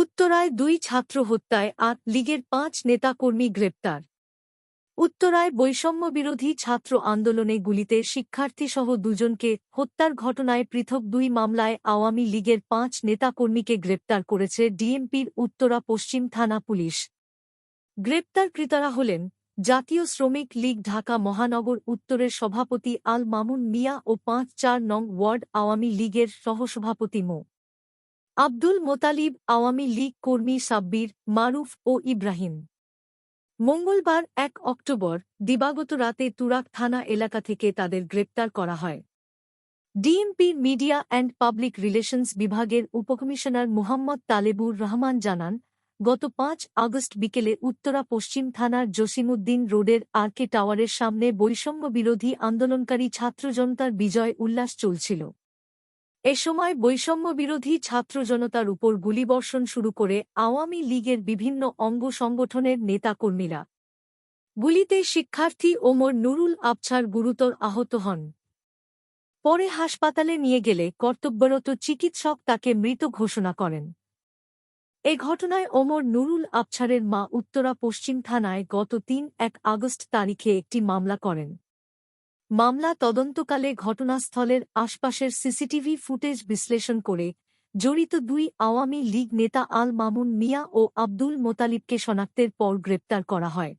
উত্তরায় দুই ছাত্র হত্যায় আট লীগের পাঁচ নেতাকর্মী গ্রেপ্তার। উত্তরায় বৈষম্য বিরোধী ছাত্র আন্দোলনে গুলিতে শিক্ষার্থীসহ দুজনকে হত্যার ঘটনায় পৃথক দুই মামলায় আওয়ামী লীগের পাঁচ নেতাকর্মীকে গ্রেপ্তার করেছে ডিএমপির উত্তরা পশ্চিম থানা পুলিশ। গ্রেপ্তারকৃতরা হলেন জাতীয় শ্রমিক লীগ ঢাকা মহানগর উত্তরের সভাপতি আল মামুন মিয়া ও পাঁচ চার নং ওয়ার্ড আওয়ামী লীগের সহসভাপতি মো। আব্দুল মোতালিব, আওয়ামী লীগ কর্মী সাব্বির, মারুফ ও ইব্রাহিম। মঙ্গলবার এক অক্টোবর দিবাগত রাতে তুরাক থানা এলাকা থেকে তাদের গ্রেপ্তার করা হয়। ডিএমপির মিডিয়া অ্যান্ড পাবলিক রিলেশনস বিভাগের উপকমিশনার মুহাম্মদ তালেবুর রহমান জানান, গত পাঁচ আগস্ট বিকেলে উত্তরা পশ্চিম থানার জসিমুদ্দিন রোডের আরকে টাওয়ারের সামনে বৈষম্য বিরোধী আন্দোলনকারী ছাত্র জনতার বিজয় উল্লাস চলছিল। এ সময় বৈষম্য বিরোধী ছাত্র জনতার উপর গুলিবর্ষণ শুরু করে আওয়ামী লীগের বিভিন্ন অঙ্গ সংগঠনের নেতাকর্মীরা। গুলিতে শিক্ষার্থী ওমর নুরুল আবছার গুরুতর আহত হন। পরে হাসপাতালে নিয়ে গেলে কর্তব্যরত চিকিৎসক তাকে মৃত ঘোষণা করেন। এ ঘটনায় ওমর নুরুল আবছারের মা উত্তরা পশ্চিম থানায় গত তিন এক আগস্ট তারিখে একটি মামলা করেন। মামলা তদন্তকালে ঘটনাস্থলের আশপাশের সিসিটিভি ফুটেজ বিশ্লেষণ করে জড়িত দুই আওয়ামী লীগ নেতা আল মামুন মিয়া ও আব্দুল মোতালিবকে শনাক্তের পর গ্রেপ্তার করা হয়।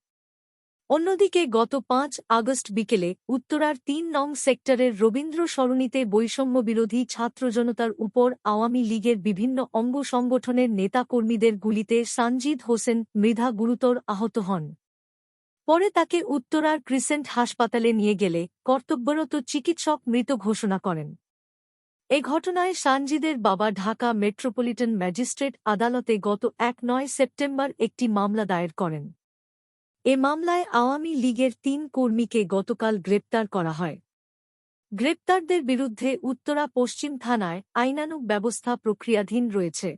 অন্যদিকে গত পাঁচ আগস্ট বিকেলে উত্তরার তিন নং সেক্টরের রবীন্দ্র সরণিতে বৈষম্যবিরোধী ছাত্র জনতার উপর আওয়ামী লীগের বিভিন্ন অঙ্গ সংগঠনের নেতাকর্মীদের গুলিতে সানজিদ হোসেন মৃধা গুরুতর আহত হন। পরে তাকে উত্তরার ক্রিসেন্ট হাসপাতালে নিয়ে গেলে কর্তব্যরত চিকিৎসক মৃত ঘোষণা করেন। এ ঘটনায় সানজিদের বাবা ঢাকা মেট্রোপলিটন ম্যাজিস্ট্রেট আদালতে গত এক নয় সেপ্টেম্বর একটি মামলা দায়ের করেন। এ মামলায় আওয়ামী লীগের তিন কর্মীকে গতকাল গ্রেপ্তার করা হয়। গ্রেপ্তারদের বিরুদ্ধে উত্তরা পশ্চিম থানায় আইনানুগ ব্যবস্থা প্রক্রিয়াধীন রয়েছে।